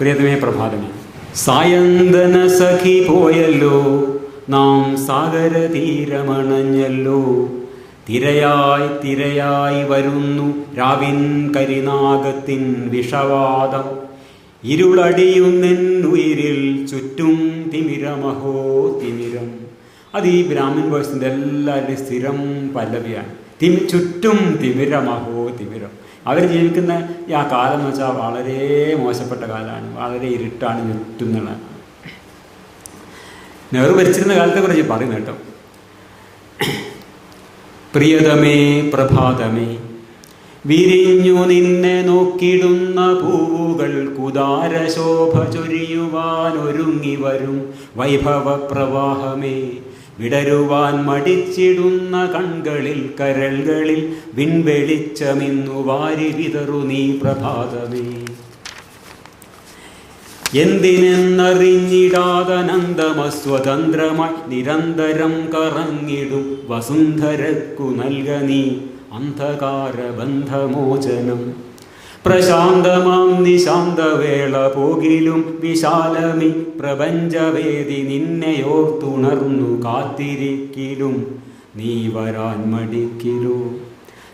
പ്രിയതമേ പ്രഭാതമേ സായന്തന സഖി പോയല്ലോ നാം സാഗര തീരമണഞ്ഞല്ലോ. തിരയായി തിരയായി വരുന്നു രാവിൻ കരിനാഗത്തിൻ വിഷവാദം. ഇരുളടിയുന്നെന്നുയിരിൽ ചുറ്റും തിമിരമഹോ തിമിരം. അത് ഈ ബ്രാഹ്മിൻ വേഴ്സിന്റെ എല്ലാവരുടെയും സ്ഥിരം പല്ലവിയാണ്. തിമി ചുറ്റും തിമിരമഹോ തിമിരം. അവർ ജീവിക്കുന്ന ഈ ആ കാലം എന്ന് വെച്ചാൽ വളരെ മോശപ്പെട്ട കാലമാണ് വളരെ ഇരുട്ടാണ് ചുറ്റുന്നുള്ള നെഹ്റു ഭരിച്ചിരുന്ന കാലത്തെ കുറിച്ച് പറയുന്നു കേട്ടോ. പ്രിയതമേ പ്രഭാതമേ വിരിഞ്ഞു നിന്നെ നോക്കിടുന്ന പൂവുകൾ കുതാരശോഭ ചൊരിയുവാൻ ഒരുങ്ങി വരും. വൈഭവ പ്രവാഹമേ വിടരുവാൻ മടിച്ചിടുന്ന കൺകളിൽ കരളുകളിൽ വിൺവെളിച്ചമിന്നു വാരി വിതറു നീ പ്രഭാതമേ. എന്തിനെന്നറിഞ്ഞിടാതനന്ദമസ്വതന്ത്രമായി നിരന്തരം കറങ്ങിടും വസുന്ധരക്കു നൽക നീ അന്ധകാര ബന്ധമോചനം പ്രശാന്തമാം നിശാന്തവേള പോകിലും വിശാലമി പ്രപഞ്ചവേദി നിന്നെയോർത്തുണർന്നു കാത്തിരിക്കിലും. നീ വരാൻ മടിക്കിലോ?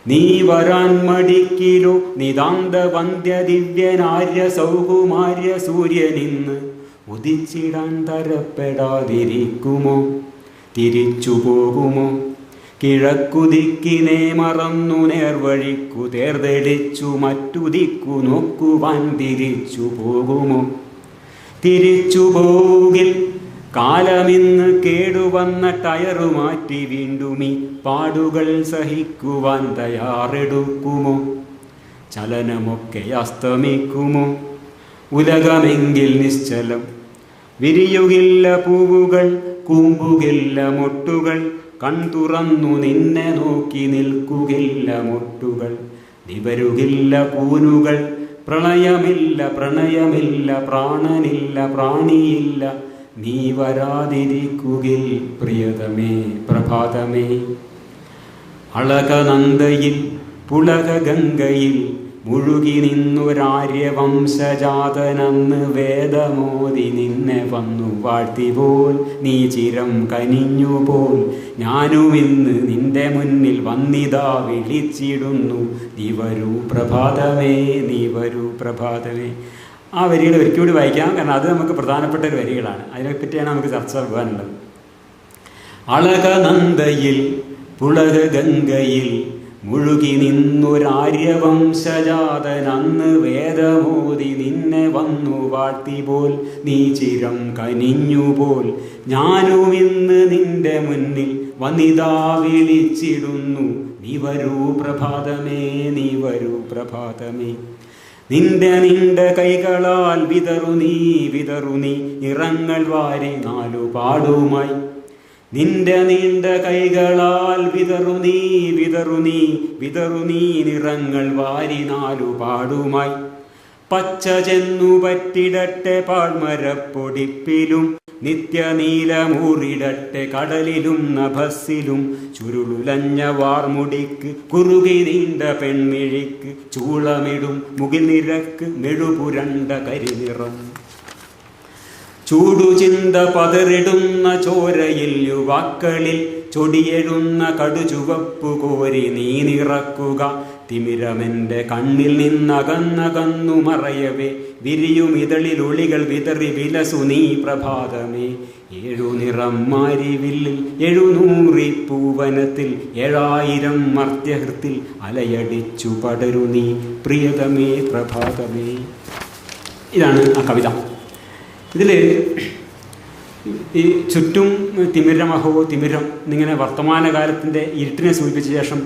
നീ വരാൻ മടിക്കിലോ? നിതാന്ത വന്ധ്യ ദിവ്യനാര്യ സൗകുമാര്യ സൂര്യനിന്ന് ഉദിച്ചിടാൻ തരപ്പെടാതിരിക്കുമോ? തിരിച്ചു പോകുമോ കിഴക്കുദിക്കിനെ മറന്നു നേർവഴിക്കു തേർതെളിച്ചു മറ്റു ദിക്കു നോക്കുവാൻ തിരിച്ചു പോകുമോ? തിരിച്ചു പോകിൽ കാലമിന്ന് കേടുവന്ന ടയറു മാറ്റി വീണ്ടും ഈ പാടുകൾ സഹിക്കുവാൻ തയ്യാറെടുക്കുമോ? ചലനമൊക്കെ അസ്തമിക്കുമോ? ഉലകമെങ്കിൽ നിശ്ചലം. വിരിയുകില്ല പൂവുകൾ കൂമ്പുകില്ല മൊട്ടുകൾ കൺതുറന്നു നിന്നെ നോക്കി നിൽക്കുകില്ല മുട്ടുകൾ. നിവരുകില്ല കൂനുകൾ. പ്രളയമില്ല പ്രണയമില്ല പ്രാണനില്ല പ്രാണിയില്ല. നീ വരാതിരിക്കുകിൽ പ്രിയതമേ പ്രഭാതമേ. അളകനന്ദയിൽ പുളക ഗംഗയിൽ മുഴുകി നിന്നൊരാര്യവംശജാതനന്ന് വേദമോതി നിന്നെ വന്നു വാഴ്ത്തിപോൽ നീ ചിരം കനിഞ്ഞുപോൽ. ഞാനുമിന്ന് നിന്റെ മുന്നിൽ വന്നിതാ വിളിച്ചിടുന്നു. നീ വരൂ പ്രഭാതമേ നീ വരൂ പ്രഭാതമേ. ആ വരികൾ ഒരിക്കൽ വായിക്കാം കാരണം അത് നമുക്ക് പ്രധാനപ്പെട്ട ഒരു വരികളാണ്. അതിനെപ്പറ്റിയാണ് നമുക്ക് ചർച്ച പോകാനുള്ളത് അളകനന്ദയിൽ പുളക ഗംഗയിൽ മുഴുകി നിന്നൊരാര്യവംശജാതൻ അന്ന് വേദമോതി നിന്നെ വന്നു വാഴ്ത്തിപോൽ നീ ചിരം കനിഞ്ഞുപോൽ. ഞാനും ഇന്ന് നിന്റെ മുന്നിൽ വനിതാ വിളിച്ചിടുന്നു. നീ വരൂ പ്രഭാതമേ നീ വരൂ പ്രഭാതമേ. നിന്റെ നിന്റെ കൈകളാൽ വിതറു നീ വിതറു നീ നിറങ്ങൾ വാരി നാലു പാടുമായി നിന്റെ നീണ്ട കൈകളാൽ വിതറു നീ വിതറു നീ വിതറു നീ നിറങ്ങൾ വാരി നാലു പാടുമായി. പച്ച ചെന്നു പറ്റിടട്ടെ പാഴ്മരപ്പൊടിപ്പിലും നിത്യനീലമൂറിടട്ടെ കടലിലും നഭസ്സിലും ചുരുളുലഞ്ഞ വാർമുടിക്ക് കുറുകി നീണ്ട പെൺമിഴിക്ക് ചൂളമിടും മുകിൽ നിരക്ക് മെഴുപുരണ്ട കരിനിറം. ചൂടുചിന്ത പതറിടുന്ന ചോരയിൽ യുവാക്കളിൽ ചൊടിയെഴുന്ന കടുചുവപ്പു കോരി നീ നിറക്കുക. തിമിരമെന്റെ കണ്ണിൽ നിന്നകന്നകന്നു മറയവേ. വിരിയും ഇതളിൽ ഒളികൾ വിതറി വിലസു നീ പ്രഭാതമേ. ഏഴു നിറം മാരിവില്ലിൽ എഴുന്നൂറി പൂവനത്തിൽ ഏഴായിരം മർത്യഹൃത്തിൽ അലയടിച്ചു പടരു നീ. പ്രിയതമേ പ്രഭാതമേ. ഇതാണ് ആ കവിത. ഇതിൽ ഈ ചുറ്റും തിമിരമഹോ തിമിരം എന്നിങ്ങനെ വർത്തമാനകാലത്തിന്റെ ഇരുട്ടിനെ സൂചിപ്പിച്ച ശേഷം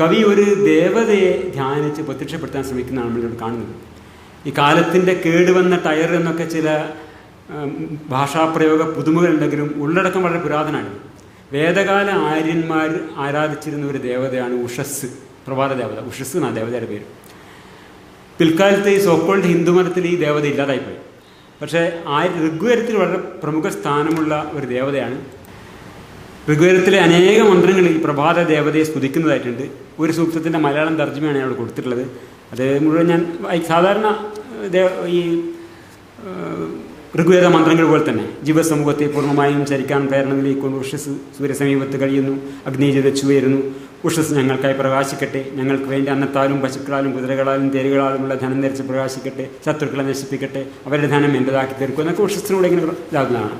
കവി ഒരു ദേവതയെ ധ്യാനിച്ച് പ്രത്യക്ഷപ്പെടുത്താൻ ശ്രമിക്കുന്നതാണ് നമ്മളിവിടെ കാണുന്നത്. ഈ കാലത്തിന്റെ കേടുവന്ന ടയർ എന്നൊക്കെ ചില ഭാഷാപ്രയോഗ പുതുമകളുണ്ടെങ്കിലും ഉള്ളടക്കം വളരെ പുരാതനമാണ്. വേദകാല ആര്യന്മാർ ആരാധിച്ചിരുന്ന ഒരു ദേവതയാണ് ഉഷസ് പ്രഭാത ദേവത. ഉഷസ് എന്നാണ് ദേവതയുടെ പേര്. പിൽക്കാലത്ത് ഈ സോക്കോൾഡ് ഹിന്ദുമതത്തിൽ ഈ ദേവത ഇല്ലാതായിപ്പോയി. പക്ഷേ ആ ഋഗ്വേദത്തിൽ വളരെ പ്രമുഖ സ്ഥാനമുള്ള ഒരു ദേവതയാണ്. ഋഗ്വേദത്തിലെ അനേക മന്ത്രങ്ങളിൽ പ്രഭാത ദേവതയെ സ്തുതിക്കുന്നതായിട്ടുണ്ട്. ഒരു സൂക്തത്തിന്റെ മലയാളം തർജമയാണ് അവിടെ കൊടുത്തിട്ടുള്ളത്. അത് മുഴുവൻ ഞാൻ സാധാരണ ഈ ഋഗ്വേദ മന്ത്രങ്ങൾ പോലെ തന്നെ. ജീവസമൂഹത്തെ പൂർണമായും ചരിക്കാൻ പ്രേരണ നിലയിക്കൊണ്ട് ഉഷസ് സൂര്യസമീപത്ത് കഴിയുന്നു. അഗ്നി വെച്ചു വരുന്നു ഉഷസ് ഞങ്ങൾക്കായി പ്രകാശിക്കട്ടെ. ഞങ്ങൾക്ക് വേണ്ടി അന്നത്താലും പശുക്കളാലും കുതിരകളാലും തേരുകളാലുമുള്ള ധനം ധരിച്ച് പ്രകാശിക്കട്ടെ. ശത്രുക്കളെ നശിപ്പിക്കട്ടെ. അവരുടെ ധനം എന്റെതാക്കി തീർക്കും എന്നൊക്കെ ഉഷസ്സിലൂടെ ഇങ്ങനെ ഇതാകുന്നതാണ്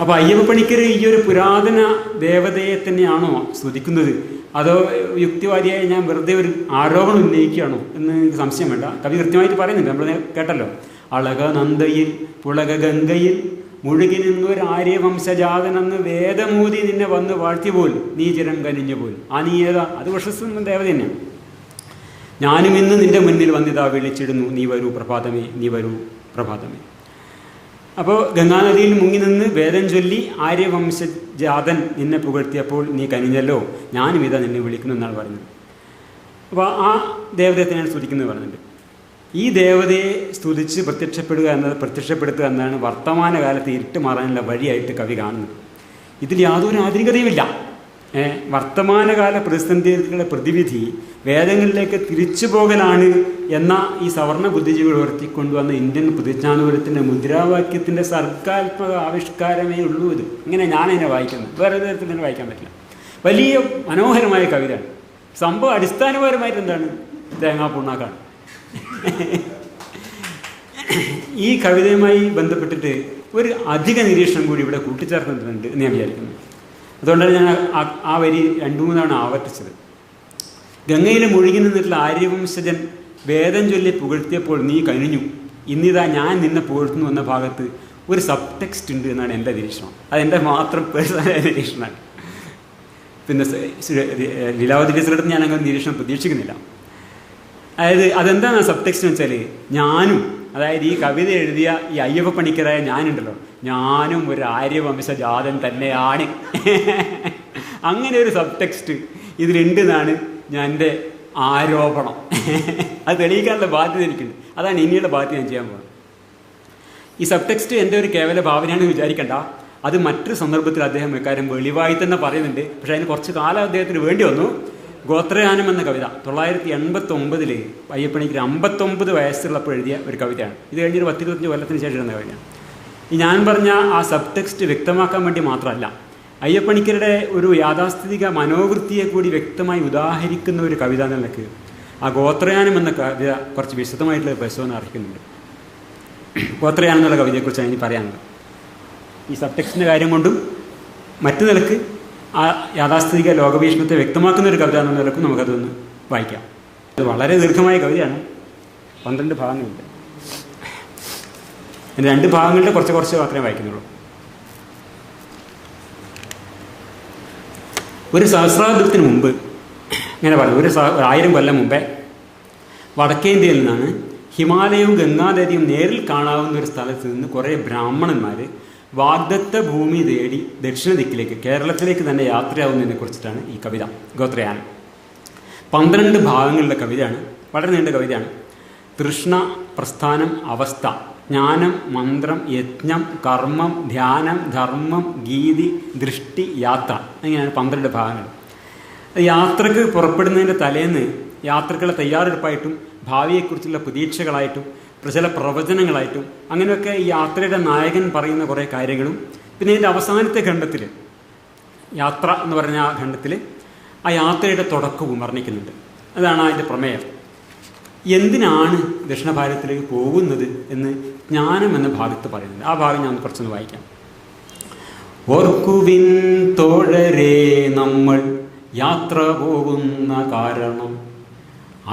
അപ്പോൾ അയ്യപ്പ പണിക്കർ ഈ ഒരു പുരാതന ദേവതയെ തന്നെയാണോ സ്തുതിക്കുന്നത്? അതോ യുക്തിവാദിയായി ഞാൻ വെറുതെ ഒരു ആരോപണം ഉന്നയിക്കുകയാണോ എന്ന് സംശയം വേണ്ട. കവി കൃത്യമായിട്ട് പറയുന്നുണ്ട്. നമ്മൾ കേട്ടല്ലോ. അളക നന്ദയിൽ പുളക ഗംഗയിൽ മുഴുകി നിന്നൊരു ആര്യവംശജാതനെന്ന് വേദമൂതി നിന്നെ വന്ന് വാഴ്ത്തി പോൽ നീ ചിരം കനിഞ്ഞു പോൽ ആ നീ ഏതാ? അത് വിശ്വസിക്കുന്ന ദേവത തന്നെ ഞാനും ഇന്ന് നിന്റെ മുന്നിൽ വന്നിതാ വിളിച്ചിടുന്നു. നീ വരൂ പ്രഭാതമേ നീ വരൂ പ്രഭാതമേ. അപ്പോൾ ഗംഗാനദിയിൽ മുങ്ങി നിന്ന് വേദം ചൊല്ലി ആര്യവംശജാതൻ നിന്നെ പുകഴ്ത്തിയപ്പോൾ നീ കനിഞ്ഞല്ലോ. ഞാനും ഇതാ നിന്നെ വിളിക്കുന്നു എന്നാണ് പറഞ്ഞത് അപ്പോൾ ആ ദേവതയെ തന്നെയാണ് സ്തുതിക്കുന്നത് പറയുന്നുണ്ട് ഈ ദേവതയെ സ്തുതിച്ച് പ്രത്യക്ഷപ്പെടുക എന്നത് പ്രത്യക്ഷപ്പെടുത്തുക എന്നാണ് വർത്തമാനകാലത്ത് ഇരുട്ട് മാറാനുള്ള വഴിയായിട്ട് കവി കാണുന്നത്. ഇതിൽ യാതൊരു ആധുനികതയുമില്ല. വർത്തമാനകാല പ്രതിസന്ധികളുടെ പ്രതിവിധി വേദങ്ങളിലേക്ക് തിരിച്ചു പോകലാണ് എന്ന ഈ സവർണ ബുദ്ധിജീവികൾ ഉയർത്തിക്കൊണ്ടുവന്ന ഇന്ത്യൻ പ്രതിജ്ഞാനപുരത്തിന്റെ മുദ്രാവാക്യത്തിന്റെ സർഗാത്മക ആവിഷ്കാരമേ ഉള്ളൂ ഇത്. ഇങ്ങനെ ഞാൻ എന്നെ വായിക്കുന്നത് വേറെ തരത്തിൽ തന്നെ വായിക്കാൻ പറ്റില്ല. വലിയ മനോഹരമായ കവിതയാണ്. സംഭവം അടിസ്ഥാനപരമായിട്ട് എന്താണ്? തേങ്ങാപ്പുണ്ണാക്കാണ് ഈ കവിതയുമായി ബന്ധപ്പെട്ടിട്ട് ഒരു അധിക നിരീക്ഷണം കൂടി ഇവിടെ കൂട്ടിച്ചേർക്കുന്നുണ്ട് എന്ന് ഞാൻ വിചാരിക്കുന്നു. അതുകൊണ്ടാണ് ഞാൻ ആ- വരി രണ്ടു മൂന്നാണ് ആവർത്തിച്ചത്. ഗംഗയിൽ മുഴുകി നിന്നിട്ടുള്ള ആര്യവംശജൻ വേദം ചൊല്ലി പുകഴ്ത്തിയപ്പോൾ നീ കഴിഞ്ഞു ഇന്നിതാ ഞാൻ നിന്നെ പുകഴ്ത്തുന്നു എന്ന ഭാഗത്ത് ഒരു സബ് ടെക്സ്റ്റ് ഉണ്ട് എന്നാണ് എന്റെ നിരീക്ഷണം. അതെന്റെ മാത്രം പേഴ്സണൽ നിരീക്ഷണമാണ്. പിന്നെ ലീലാവതി ടീച്ചറുടെ ഞാൻ അങ്ങനെ നിരീക്ഷണം പ്രതീക്ഷിക്കുന്നില്ല. അതായത് അതെന്താണ് സബ് ടെക്സ്റ്റ് എന്ന് വെച്ചാൽ ഞാനും അതായത് ഈ കവിത എഴുതിയ ഈ അയ്യപ്പ പണിക്കരായ ഞാനുണ്ടല്ലോ. ഞാനും ഒരു ആര്യവംശ ജാതൻ തന്നെയാണ്. അങ്ങനെ ഒരു സബ് ടെക്സ്റ്റ് ഇതിലുണ്ട് എന്നാണ് ഞാൻ എന്റെ ആരോപണം. അത് തെളിയിക്കാനുള്ള ബാധ്യത എനിക്കുണ്ട്. അതാണ് ഇനിയുള്ള ബാധ്യത ഞാൻ ചെയ്യാൻ പോകുന്നത്. ഈ സബ് ടെക്സ്റ്റ് എന്റെ ഒരു കേവല ഭാവനയാണെന്ന് വിചാരിക്കണ്ട. അത് മറ്റൊരു സന്ദർഭത്തിൽ അദ്ദേഹം ഇക്കാര്യം വെളിവായി തന്നെ പറയുന്നുണ്ട്. പക്ഷേ അതിന് കുറച്ച് കാലം അദ്ദേഹത്തിന് വേണ്ടി വന്നു. ഗോത്രയാനം എന്ന കവിത തൊള്ളായിരത്തി എൺപത്തി ഒമ്പതിൽ അയ്യപ്പണിക്ക് അമ്പത്തൊമ്പത് വയസ്സുള്ളപ്പോൾ എഴുതിയ ഒരു കവിതയാണ്. ഇത് കഴിഞ്ഞൊരു പത്തിരുപത്തഞ്ച് കൊല്ലത്തിന് ശേഷം എഴുതുന്ന കവിതയാണ്. ഈ ഞാൻ പറഞ്ഞ ആ സബ് ടെക്സ്റ്റ് വ്യക്തമാക്കാൻ വേണ്ടി മാത്രമല്ല അയ്യപ്പണിക്കരുടെ ഒരു യാഥാസ്ഥിതിക മനോവൃത്തിയെ കൂടി വ്യക്തമായി ഉദാഹരിക്കുന്ന ഒരു കവിത നിലയ്ക്ക് ആ ഗോത്രയാനം എന്ന കവിത കുറച്ച് വിശദമായിട്ടുള്ള പരിശോധന അർഹിക്കുന്നുണ്ട് ഗോത്രയാനം എന്നുള്ള കവിതയെക്കുറിച്ചാണ് ഇനി പറയാനുള്ളത്. ഈ സബ് ടെക്സ്റ്റിന്റെ കാര്യം കൊണ്ടും മറ്റു നിലയ്ക്ക് ആ യാഥാസ്ഥിതിക ലോകവീക്ഷണത്തെ വ്യക്തമാക്കുന്ന ഒരു കവിത എന്ന നിലക്കും നമുക്കതൊന്ന് വായിക്കാം. ഇത് വളരെ ദീർഘമായ കവിതയാണ്. പന്ത്രണ്ട് ഭാഗങ്ങളുണ്ട്. രണ്ട് ഭാഗങ്ങളുടെ കുറച്ച് കുറച്ച് മാത്രമേ വായിക്കുന്നുള്ളൂ. ഒരു സഹസ്രാബ്ദത്തിന് മുമ്പ് ഇങ്ങനെ പറഞ്ഞു ഒരു ആയിരം കൊല്ലം മുമ്പേ വടക്കേ ഇന്ത്യയിൽ നിന്നാണ് ഹിമാലയവും ഗംഗാനദിയും നേരിൽ കാണാവുന്ന ഒരു സ്ഥലത്ത് നിന്ന് കുറേ ബ്രാഹ്മണന്മാർ വാഗ്ദത്ത ഭൂമി തേടി ദക്ഷിണ ദിക്കിലേക്ക് കേരളത്തിലേക്ക് തന്നെ യാത്രയാവുന്നതിനെ കുറിച്ചിട്ടാണ് ഈ കവിത ഗോത്രയാനം. പന്ത്രണ്ട് ഭാഗങ്ങളുടെ കവിതയാണ് വളരെ നീണ്ട കവിതയാണ്. തൃഷ്ണ പ്രസ്ഥാനം അവസ്ഥ ജ്ഞാനം മന്ത്രം യജ്ഞം കർമ്മം ധ്യാനം ധർമ്മം ഗീതി ദൃഷ്ടി യാത്ര അങ്ങനെയാണ് പന്ത്രണ്ട് ഭാഗങ്ങൾ. യാത്രയ്ക്ക് പുറപ്പെടുന്നതിന്റെ തലേന്ന് യാത്രകളെ തയ്യാറെടുപ്പായിട്ടും ഭാവിയെക്കുറിച്ചുള്ള പ്രതീക്ഷകളായിട്ടും ചില പ്രവചനങ്ങളായിട്ടും അങ്ങനെയൊക്കെ ഈ യാത്രയുടെ നായകൻ പറയുന്ന കുറേ കാര്യങ്ങളും. പിന്നെ ഇതിന്റെ അവസാനത്തെ ഖണ്ഡത്തിൽ യാത്ര എന്ന് പറഞ്ഞ ആ ഖണ്ഡത്തിൽ ആ യാത്രയുടെ തുടക്കവും വർണിക്കുന്നുണ്ട്. അതാണ് അതിന്റെ പ്രമേയം. എന്തിനാണ് ദക്ഷിണ ഭാരതത്തിലേക്ക് പോകുന്നത് എന്ന് ജ്ഞാനം എന്ന ഭാഗത്ത് പറയുന്നുണ്ട്. ആ ഭാഗം ഞാൻ കുറച്ചൊന്ന് വായിക്കാം. ഓർക്കുവിൻ തോഴരേ നമ്മൾ യാത്ര പോകുന്ന കാരണം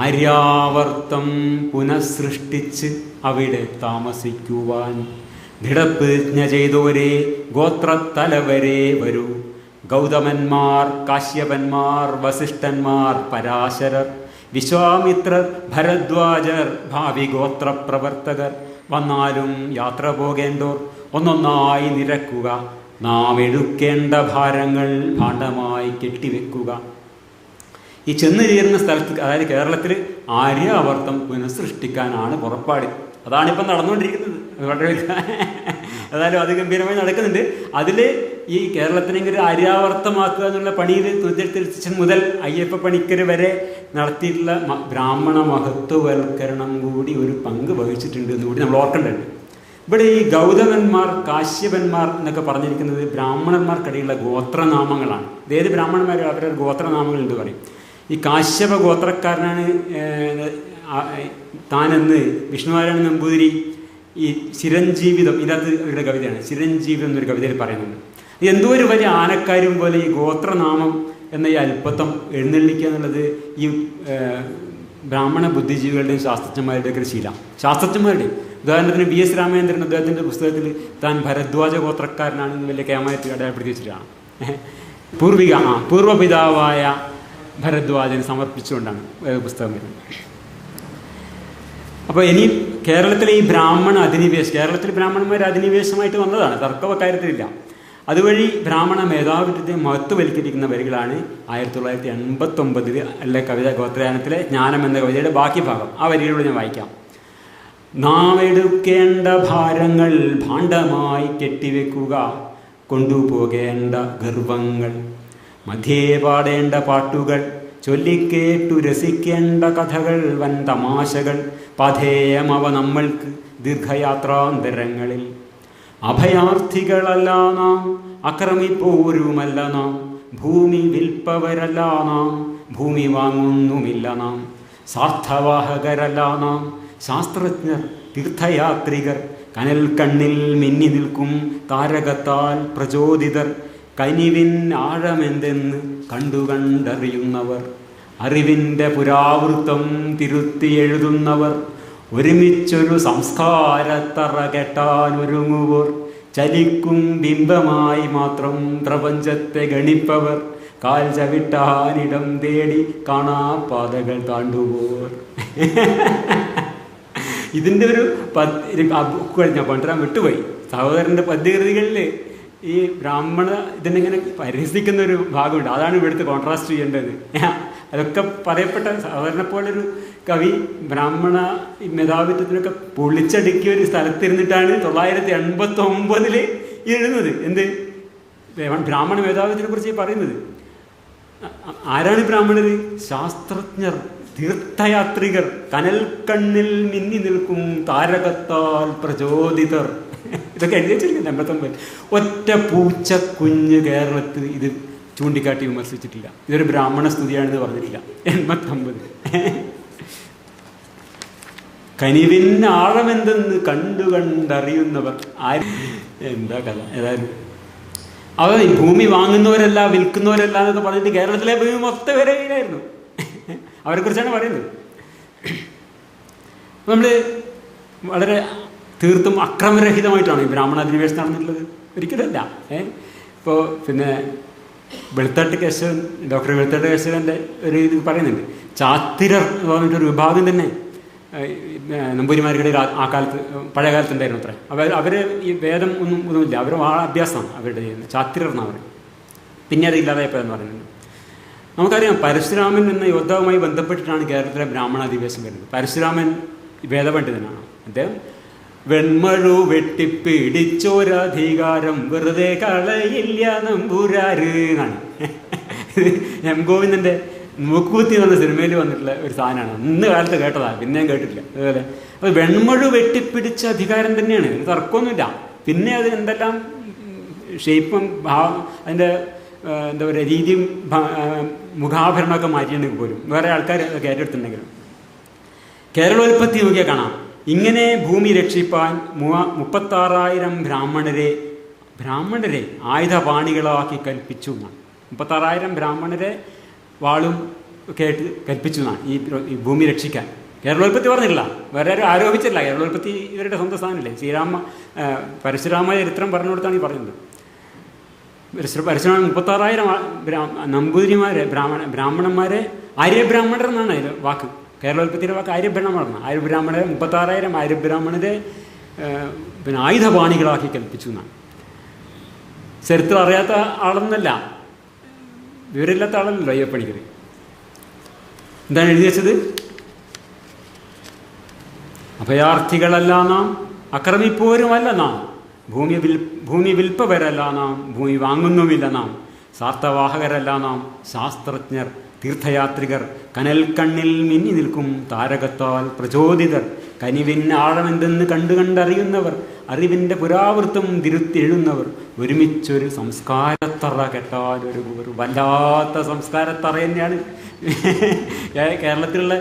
ആര്യാവർത്തം പുനഃസൃഷ്ടിച്ച് അവിടെ താമസിക്കുവാൻ. ദൃഢപ്രതിജ്ഞ ചെയ്തോരെ ഗോത്രത്തലവരെ വരൂ. ഗൗതമന്മാർ കാശ്യപന്മാർ വസിഷ്ഠന്മാർ പരാശരർ വിശ്വാമിത്രർ ഭരദ്വാജർ ഭാവി ഗോത്രപ്രവർത്തകർ വന്നാലും യാത്ര പോകേണ്ടോർ ഒന്നൊന്നായി നിരക്കുക. നാം എടുക്കേണ്ട ഭാരങ്ങൾ ഭാണ്ഡമായി കെട്ടിവെക്കുക. ഈ ചെന്ന് ചേരുന്ന സ്ഥലത്ത് അതായത് കേരളത്തിൽ ആര്യാവർത്തം പുനഃസൃഷ്ടിക്കാനാണ് പുറപ്പാട്. അതാണിപ്പം നടന്നുകൊണ്ടിരിക്കുന്നത്. വളരെ ഏതായാലും അത് ഗംഭീരമായി നടക്കുന്നുണ്ട്. അതിൽ ഈ കേരളത്തിനെങ്കിലും ആര്യാവർത്തമാക്കുക എന്നുള്ള പണിയിൽ തുതിർത്തിരിച്ചൻ മുതൽ അയ്യപ്പ പണിക്കർ വരെ നടത്തിയിട്ടുള്ള ബ്രാഹ്മണ മഹത്വവൽക്കരണം കൂടി ഒരു പങ്ക് വഹിച്ചിട്ടുണ്ട് എന്ന് കൂടി നമ്മൾ ഓർക്കേണ്ടതുണ്ട്. ഇവിടെ ഈ ഗൗതമന്മാർ കാശ്യപന്മാർ എന്നൊക്കെ പറഞ്ഞിരിക്കുന്നത് ബ്രാഹ്മണന്മാർക്കിടയിലുള്ള ഗോത്രനാമങ്ങളാണ്. ഏത് ബ്രാഹ്മണന്മാർ അവരുടെ ഗോത്രനാമങ്ങൾ എന്ന് പറയും. ഈ കാശ്യപ ഗോത്രക്കാരനാണ് താനെന്ന് വിഷ്ണുനാരായണ നമ്പൂതിരി. ഈ ചിരഞ്ജീവിതം ഇതത് അവരുടെ കവിതയാണ്. ചിരഞ്ജീവിതം എന്നൊരു കവിതയിൽ പറയുന്നുണ്ട്. എന്തോ ഒരു വലിയ ആനക്കാരും പോലെ ഈ ഗോത്രനാമം എന്ന ഈ അല്പത്വം എഴുന്നള്ളിക്കുക എന്നുള്ളത് ഈ ബ്രാഹ്മണ ബുദ്ധിജീവികളുടെയും ശാസ്ത്രജ്ഞന്മാരുടെയൊക്കെ ഒരു ശീലം. ശാസ്ത്രജ്ഞന്മാരുടെയും ഉദാഹരണത്തിന് ബി എസ് രാമചന്ദ്രൻ അദ്ദേഹത്തിന്റെ പുസ്തകത്തിൽ താൻ ഭരദ്വാജ ഗോത്രക്കാരനാണെന്ന് വലിയ കേമായത്തിൽ അടയാളപ്പെടുത്തി വെച്ചിട്ടാണ്. പൂർവിക ആ പൂർവപിതാവായ ഭരദ്വാജന് സമർപ്പിച്ചുകൊണ്ടാണ് പുസ്തകം വരുന്നത്. അപ്പോൾ ഇനി കേരളത്തിലെ ഈ ബ്രാഹ്മണ അധിനിവേശം കേരളത്തിൽ ബ്രാഹ്മണന്മാർ അധിനിവേശമായിട്ട് വന്നതാണ് തർക്കവക്കാര്യത്തിലില്ല അതുവഴി ബ്രാഹ്മണ മേധാവിത്വത്തെ മഹത്വവൽക്കരിക്കുന്ന വരികളാണ് ആയിരത്തി തൊള്ളായിരത്തി എൺപത്തി ഒമ്പതിൽ അല്ലെ കവിത ഗോത്രയാനത്തിലെ ജ്ഞാനം എന്ന കവിതയുടെ ബാക്കി ഭാഗം. ആ വരികളിലൂടെ ഞാൻ വായിക്കാം. നാം എടുക്കേണ്ട ഭാരങ്ങൾ ഭാണ്ഡമായി കെട്ടിവെക്കുക കൊണ്ടുപോകേണ്ട ഗർവങ്ങൾ. മധ്യേ പാടേണ്ട പാട്ടുകൾ ചൊല്ലിക്കേട്ടു രസിക്കേണ്ട കഥകൾ വൻ തമാശകൾ പഥേയമവ നമ്മൾക്ക് ദീർഘയാത്രാന്തരങ്ങളിൽ. അഭയാർത്ഥികളല്ല നാം അക്രമിപ്പോരുമല്ല നാം ഭൂമി വിൽപ്പവരല്ല നാം ഭൂമി വാങ്ങുന്നുമില്ല നാം. സാർത്ഥവാഹകരല്ല നാം ശാസ്ത്രജ്ഞർ തീർത്ഥയാത്രികർ കനൽ കണ്ണിൽ മിന്നി നിൽക്കും താരകത്താൽ പ്രചോദിതർ കനിവിൻ ആഴമെന്തെന്ന് കണ്ടു കണ്ടറിയുന്നവർ അറിവിന്റെ പുരാവൃത്തം തിരുത്തി എഴുതുന്നവർ ഒരുമിച്ചൊരു സംസ്കാരത്തറ കെട്ടാനൊരുങ്ങുവർ ചലിക്കും ബിംബമായി മാത്രം പ്രപഞ്ചത്തെ ഗണിപ്പവർ കാൽ ചവിട്ടാനിടം തേടി കാണാപ്പാതകൾ താണ്ടുപോർ ഇതിന്റെ ഒരു ബുക്ക് ഞാൻ പണ്ടരാൻ വിട്ടുപോയി. സഹോദരന്റെ പദ്യകൃതികളിൽ ഈ ബ്രാഹ്മണ ഇതിനെങ്ങനെ പരിഹസിക്കുന്ന ഒരു ഭാഗമുണ്ട്. അതാണ് ഇവിടുത്തെ കോൺട്രാസ്റ്റ് ചെയ്യേണ്ടത്. അതൊക്കെ പറയപ്പെട്ട സാധാരണ പോലൊരു കവി ബ്രാഹ്മണ മേധാവിത്വത്തിനൊക്കെ പൊളിച്ചടുക്കിയ ഒരു സ്ഥലത്തിരുന്നിട്ടാണ് തൊള്ളായിരത്തി എൺപത്തി ഒമ്പതിൽ എഴുതുന്നത്. എന്ത്? ബ്രാഹ്മണ മേധാവിത്വത്തിനെ കുറിച്ച് പറയുന്നത്. ആരാണ് ബ്രാഹ്മണർ ശാസ്ത്രജ്ഞർ തീർത്ഥയാത്രികർ കനൽ കണ്ണിൽ മിന്നി നിൽക്കും താരകത്താൽ പ്രചോദിതർ. ഇതൊക്കെ എഴുതി വെച്ചിരിക്കുന്നത് എൺപത്തൊമ്പത്. ഒറ്റ പൂച്ച കുഞ്ഞ് കേരളത്തിൽ ഇത് ചൂണ്ടിക്കാട്ടി വിമർശിച്ചിട്ടില്ല. ഇതൊരു ബ്രാഹ്മണ സ്തുതിയാണെന്ന് പറഞ്ഞിട്ടില്ല. എൺപത്തൊമ്പത്. കനിവിന് ആഴമെന്തെന്ന് കണ്ടു കണ്ടറിയുന്നവർ ആര്? എന്താ കഥ? ഏതായാലും. അവർ ഭൂമി വാങ്ങുന്നവരല്ല വിൽക്കുന്നവരല്ല എന്നൊക്കെ പറഞ്ഞിട്ട് കേരളത്തിലെ ഭൂമി മൊത്തം വരെ കയ്യിലായിരുന്നു. അവരെ കുറിച്ചാണ് പറയുന്നത്. നമ്മൾ വളരെ തീർത്തും അക്രമരഹിതമായിട്ടാണ് ഈ ബ്രാഹ്മണ അധിനിവേശം നടന്നിട്ടുള്ളത്. ഒരിക്കലല്ല ഏ? ഇപ്പോൾ പിന്നെ വെളുത്തട്ട് കേശവൻ ഡോക്ടർ വെളുത്തട്ട് കേശവന്റെ ഒരു ഇത് പറയുന്നുണ്ട്. ചാത്തിരർ എന്ന് പറഞ്ഞിട്ടൊരു വിഭാഗം തന്നെ നമ്പൂരിമാർക്കിടയിൽ ആ- കാലത്ത് പഴയ കാലത്ത് ഉണ്ടായിരുന്നു അത്ര. അവർ അവർ ഈ വേദം ഒന്നും ഒന്നുമില്ല. അവർ ആ അഭ്യാസമാണ്. അവരുടെ ചാത്തിരർ എന്നാണ് പറയുന്നത്. പിന്നെ അത് ഇല്ലാതായപ്പോഴെന്ന് പറയുന്നുണ്ട് നമുക്കറിയാം പരശുരാമൻ എന്ന യോദ്ധാവുമായി ബന്ധപ്പെട്ടിട്ടാണ് കേരളത്തിലെ ബ്രാഹ്മണ അധിവേശം വരുന്നത്. പരശുരാമൻ വേദപണ്ഡിതനാണ്. അദ്ദേഹം വെൺമഴു വെട്ടിപ്പിടിച്ചോരധികാരം വെറുതെ കളയില്ല നമ്പൂരാര് എന്നാണ്. എം ഗോവിന്ദന്റെ മൂക്കുത്തി എന്ന സിനിമയിൽ വന്നിട്ടുള്ള ഒരു സാധനമാണ്. ഇന്ന് കാലത്ത് കേട്ടതാ പിന്നെയും കേട്ടിട്ടില്ല. അതുപോലെ അപ്പോൾ വെൺമഴു വെട്ടിപ്പിടിച്ച അധികാരം തന്നെയാണ്. തർക്കമൊന്നുമില്ല. പിന്നെ അത് എന്തെല്ലാം ഷേപ്പും ഭാവം അതിന്റെ എന്താ പറയുക രീതിയും മുഖാഭരണമൊക്കെ മാറ്റിയിട്ടുണ്ടെങ്കിൽ പോലും. വേറെ ആൾക്കാർ അതൊക്കെ കേരളോൽപ്പത്തി നോക്കിയാൽ കാണാം. ഇങ്ങനെ ഭൂമി രക്ഷിപ്പാൻ മുപ്പത്താറായിരം ബ്രാഹ്മണരെ ബ്രാഹ്മണരെ ആയുധപാണികളാക്കി കൽപ്പിച്ചു എന്നാണ് മുപ്പത്താറായിരം ബ്രാഹ്മണരെ വാളും കേട്ട് കൽപ്പിച്ചു എന്നാണ് ഈ ഭൂമി രക്ഷിക്കാൻ. കേരളോൽപ്പത്തി പറഞ്ഞില്ല വേറെ ആരും ആരോപിച്ചില്ല കേരളോൽപ്പത്തി ഇവരുടെ സ്വന്തം സ്ഥാനമല്ലേ? ശ്രീരാമ പരശുരാമ ചരിത്രം പറഞ്ഞു കൊടുത്താണ് ഈ പറയുന്നത്. പരശുരാമ മുപ്പത്താറായിരം നമ്പൂതിരിമാരെ ബ്രാഹ്മണ ബ്രാഹ്മണന്മാരെ ആര്യബ്രാഹ്മണർ എന്നാണ് വാക്ക്. കേരളോൽപ്പത്തിയുടെ വാക്ക് ആര്യബ്രാഹ്മണർ ആര്യബ്രാഹ്മണരെ മുപ്പത്താറായിരം ആര്യബ്രാഹ്മണരെ പിന്നെ ആയുധപാണികളാക്കി കൽപ്പിച്ചു എന്നാണ്. ചരിത്രം അറിയാത്ത ആളൊന്നല്ല. വിവരമില്ലാത്ത ആളല്ലല്ലോ അയ്യപ്പണിക്കർ എന്താണ് എഴുതി വെച്ചത്? അഭയാർത്ഥികളല്ല നാം അക്രമിപ്പോരുമല്ല നാം. ഭൂമി വിൽ ഭൂമി വിൽപ്പവരല്ല നാം ഭൂമി വാങ്ങുന്നുമില്ല നാം. സാർത്ഥവാഹകരല്ല നാം ശാസ്ത്രജ്ഞർ തീർത്ഥയാത്രികർ കനൽക്കണ്ണിൽ കണ്ണിൽ മിന്നി നിൽക്കും താരകത്താൽ പ്രചോദിതർ. കനിവിൻ ആഴമെന്തെന്ന് കണ്ടു കണ്ടറിയുന്നവർ അറിവിന്റെ പുരാവൃത്തം തിരുത്തെഴുന്നവർ ഒരുമിച്ചൊരു സംസ്കാരത്തറ കെട്ടാൽ ഒരു ഒരു വല്ലാത്ത സംസ്കാരത്തറ തന്നെയാണ്. കേരളത്തിലുള്ള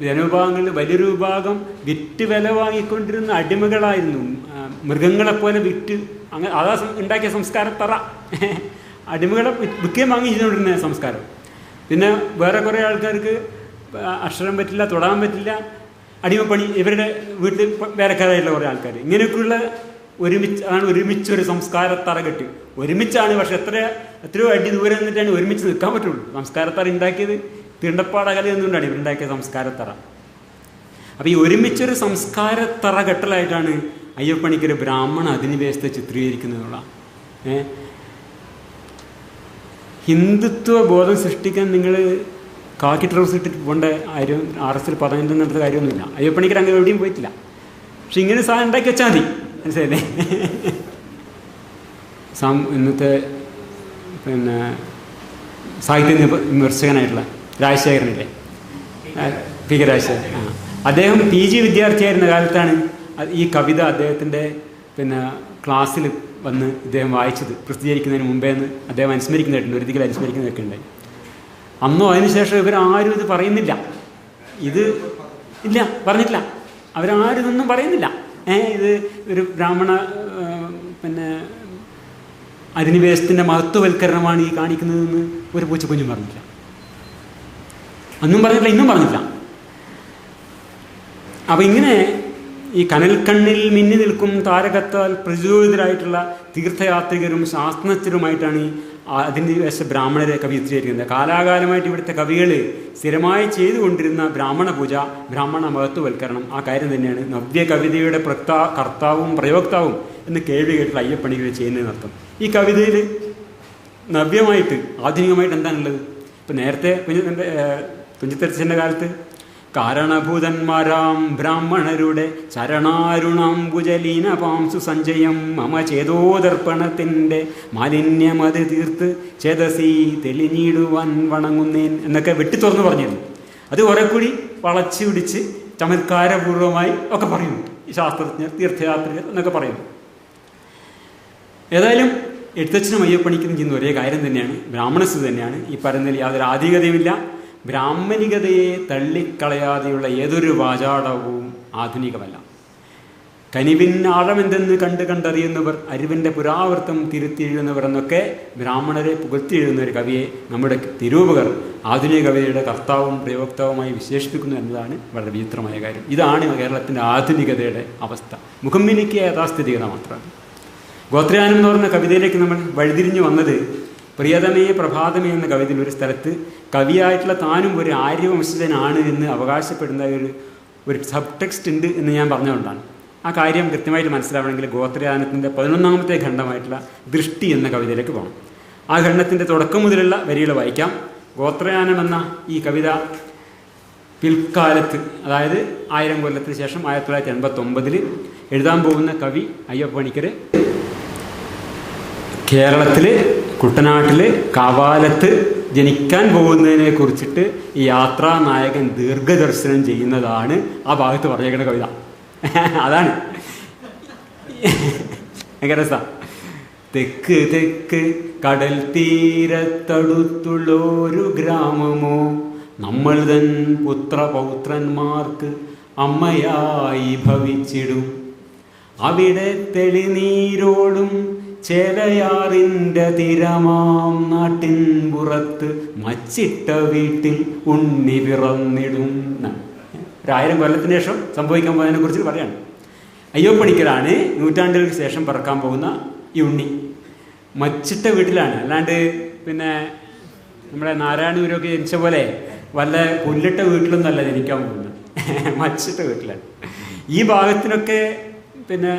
ജനവിഭാഗങ്ങളിൽ വലിയൊരു വിഭാഗം വിറ്റ് വില വാങ്ങിക്കൊണ്ടിരുന്ന അടിമകളായിരുന്നു. മൃഗങ്ങളെപ്പോലെ വിറ്റ് അങ്ങനെ അതാ ഉണ്ടാക്കിയ സംസ്കാരത്തറ. അടിമകളെ വിൽക്കുകയും വാങ്ങി ചെയ്തുകൊണ്ടിരുന്ന സംസ്കാരം. പിന്നെ വേറെ കുറേ ആൾക്കാർക്ക് അക്ഷരം പറ്റില്ല തൊടാൻ പറ്റില്ല അടിമപ്പണി ഇവരുടെ വീട്ടിൽ വേലക്കാരായിട്ടുള്ള കുറേ ആൾക്കാർ ഇങ്ങനെയൊക്കെയുള്ള ഒരുമിച്ച് ആണ് ഒരുമിച്ചൊരു സംസ്കാരത്തറ കെട്ടി ഒരുമിച്ചാണ് പക്ഷെ എത്ര എത്രയോ അടി ദൂരെ നിന്നിട്ടാണ് ഒരുമിച്ച് നിൽക്കാൻ പറ്റുള്ളൂ. സംസ്കാരത്തറ ഉണ്ടാക്കിയത് തിണ്ടപ്പാടകല എന്നുകൊണ്ടാണ് ഇവരുണ്ടാക്കിയ സംസ്കാരത്തറ. അപ്പോൾ ഈ ഒരുമിച്ചൊരു സംസ്കാരത്തറ കെട്ടലായിട്ടാണ് അയ്യപ്പണിക്കൊരു ബ്രാഹ്മണ അധിനിവേശത്തെ ചിത്രീകരിക്കുന്നതിനുള്ള ഏ? ഹിന്ദുത്വ ബോധം സൃഷ്ടിക്കാൻ നിങ്ങൾ കാക്കി ട്രൗസ് ഇട്ടിട്ട് പോകേണ്ട കാര്യം ആർ എസ് എൽ പറഞ്ഞിട്ടുണ്ടെന്നുള്ള കാര്യമൊന്നുമില്ല. അയ്യപ്പണിക്കർ അങ്ങനെ എവിടെയും പോയിട്ടില്ല. പക്ഷെ ഇങ്ങനെ സാധനം ഉണ്ടാക്കി വെച്ചാൽ മതി. മനസ്സിലല്ലേ സാം ഇന്നത്തെ പിന്നെ സാഹിത്യ വിമർശകനായിട്ടുള്ള രാജശേഖരനില്ലേ? P K Rajasekharan. ആ. അദ്ദേഹം പി ജി വിദ്യാർത്ഥിയായിരുന്ന കാലത്താണ് ഈ കവിത അദ്ദേഹത്തിന്റെ പിന്നെ ക്ലാസ്സിൽ വന്ന് ഇദ്ദേഹം വായിച്ചത് പ്രസിദ്ധീകരിക്കുന്നതിന് മുമ്പേ എന്ന് അദ്ദേഹം അനുസ്മരിക്കുന്നതായിട്ടുണ്ട് ഒരു ദിക്കിൽ അനുസ്മരിക്കുന്നതൊക്കെ ഉണ്ടായി. അന്നോ അതിനുശേഷം ഇവരാരും ഇത് പറയുന്നില്ല. ഇത് ഇല്ല പറഞ്ഞിട്ടില്ല. അവരാരും ഇതൊന്നും പറയുന്നില്ല. ഏ ഇത് ഒരു ബ്രാഹ്മണ പിന്നെ അധിനിവേശത്തിന്റെ മഹത്വവൽക്കരണമാണ് ഈ കാണിക്കുന്നതെന്ന് ഒരു പൂച്ചക്കുഞ്ഞും പറഞ്ഞില്ല അന്നും പറഞ്ഞിട്ടില്ല ഇന്നും പറഞ്ഞില്ല അപ്പം ഇങ്ങനെ ഈ കനൽക്കണ്ണിൽ മിന്നി നിൽക്കും താരകത്താൽ പ്രചോദിതരായിട്ടുള്ള തീർത്ഥയാത്രികരും ശാസ്ത്രജ്ഞരുമായിട്ടാണ് ഈ അധിനിവേശ ബ്രാഹ്മണരെ കവി ചിത്രീകരിക്കുന്നത്. കാലാകാലമായിട്ട് ഇവിടുത്തെ കവികൾ സ്ഥിരമായി ചെയ്തുകൊണ്ടിരുന്ന ബ്രാഹ്മണ പൂജ ബ്രാഹ്മണ മഹത്വവൽക്കരണം ആ കാര്യം തന്നെയാണ് നവ്യ കവിതയുടെ പ്രക്താ കർത്താവും പ്രയോക്താവും എന്ന് കേൾവി കേട്ടിട്ട് അയ്യപ്പണികൾ ചെയ്യുന്നതിനർത്ഥം ഈ കവിതയിൽ നവ്യമായിട്ട് ആധുനികമായിട്ട് എന്താണുള്ളത്? ഇപ്പം നേരത്തെ കുഞ്ഞു കുഞ്ഞിത്തരച്ചന്റെ കാലത്ത് കാരണഭൂതന്മാരാം ബ്രാഹ്മണരുടെ ചരണാരുണാംബുജലീന പാംസു സഞ്ജയം മമ ചേതോദർപ്പണത്തിന്റെ മാലിന്യമത് തീർത്ത് ചേതസി തെളിഞ്ഞിടുവാൻ വണങ്ങുന്നേൻ എന്നൊക്കെ വെട്ടി തുറന്ന് പറഞ്ഞിരുന്നു. അത് കുറെ കൂടി വളച്ചു പിടിച്ച് ചമത്കാരപൂർവമായി ഒക്കെ പറയും ശാസ്ത്രജ്ഞർ തീർത്ഥയാത്രികർ എന്നൊക്കെ പറയും ഏതായാലും എഴുത്തച്ഛനും അയ്യപ്പണിക്കും ചെയ്യുന്ന ഒരേ കാര്യം തന്നെയാണ്. ബ്രാഹ്മണസ് തന്നെയാണ്. ഈ പറയുന്നതിൽ യാതൊരു ആധികതയുമില്ല. ബ്രാഹ്മണികതയെ തള്ളിക്കളയാതെയുള്ള ഏതൊരു വാചാടവും ആധുനികമല്ല. കനിവിൻ ആഴമെന്തെന്ന് കണ്ട് കണ്ടറിയുന്നവർ അരിവിന്റെ പുരാവൃത്തം തിരുത്തിയെഴുതുന്നവർ എന്നൊക്കെ ബ്രാഹ്മണരെ പുകഴ്ത്തിയെഴുതുന്ന ഒരു കവിയെ നമ്മുടെ തിരൂപകർ ആധുനിക കവിതയുടെ കർത്താവും പ്രയോക്താവുമായി വിശേഷിപ്പിക്കുന്നു എന്നതാണ് വളരെ വിചിത്രമായ കാര്യം. ഇതാണ് കേരളത്തിന്റെ ആധുനികതയുടെ അവസ്ഥ. മുഖമ്മിനിക്ക് യഥാസ്ഥിതികത മാത്രമാണ് ഗോത്രയാനം എന്ന് പറഞ്ഞ കവിതയിലേക്ക് നമ്മൾ വഴിതിരിഞ്ഞു വന്നത് പ്രിയതമേ പ്രഭാതമേ എന്ന കവിതയിൽ ഒരു സ്ഥലത്ത് കവിയായിട്ടുള്ള താനും ഒരു ആര്യവംശജനാണ് എന്ന് അവകാശപ്പെടുന്ന ഒരു ഒരു സബ് ടെക്സ്റ്റ് ഉണ്ട് എന്ന് ഞാൻ പറഞ്ഞുകൊണ്ടാണ്. ആ കാര്യം കൃത്യമായിട്ട് മനസ്സിലാവണമെങ്കിൽ ഗോത്രയാനത്തിന്റെ പതിനൊന്നാമത്തെ ഖണ്ഡമായിട്ടുള്ള ദൃഷ്ടി എന്ന കവിതയിലേക്ക് പോകണം. ആ ഖണ്ഡത്തിന്റെ തുടക്കം മുതലുള്ള വരികൾ വായിക്കാം. ഗോത്രയാനം എന്ന ഈ കവിത പിൽക്കാലത്ത് അതായത് ആയിരം കൊല്ലത്തിന് ശേഷം ആയിരത്തി തൊള്ളായിരത്തി എൺപത്തൊമ്പതിൽ എഴുതാൻ പോകുന്ന കവി അയ്യപ്പണിക്കർ കേരളത്തിൽ കുട്ടനാട്ടിൽ കാവാലത്ത് ജനിക്കാൻ പോകുന്നതിനെ കുറിച്ചിട്ട് ഈ യാത്രാ നായകൻ ദീർഘദർശനം ചെയ്യുന്നതാണ് ആ ഭാഗത്ത് പറഞ്ഞേക്കുന്ന കവിത. അതാണ്. ഭയങ്കര. തെക്ക് തെക്ക് കടൽ തീരത്തടുത്തുള്ളൊരു ഗ്രാമമോ നമ്മൾ തൻ പുത്രപൗത്രന്മാർക്ക് അമ്മയായി ഭവിച്ചിടും. അവിടെ തെളിനീരോടും ചേലയാറിന്റെ തിരമാം നാട്ടിൻ പുറത്ത് മച്ചിട്ട വീട്ടിൽ ഉണ്ണി പിറന്നിടും എന്നാണ്. ഒരായിരം കൊല്ലത്തിന് ശേഷം സംഭവിക്കാൻ പോകുന്നതിനെ കുറിച്ച് പറയാണ്. അയ്യോപ്പണിക്കലാണ് നൂറ്റാണ്ടുകൾക്ക് ശേഷം പറക്കാൻ പോകുന്ന ഈ ഉണ്ണി. മച്ചിട്ട വീട്ടിലാണ്. അല്ലാണ്ട് പിന്നെ നമ്മുടെ നാരായണൂരൊക്കെ ജനിച്ച പോലെ വല്ല പുല്ലിട്ട വീട്ടിലൊന്നല്ല ജനിക്കാൻ പോകുന്നത്. മച്ചിട്ട വീട്ടിലാണ്. ഈ ഭാഗത്തിനൊക്കെ പിന്നെ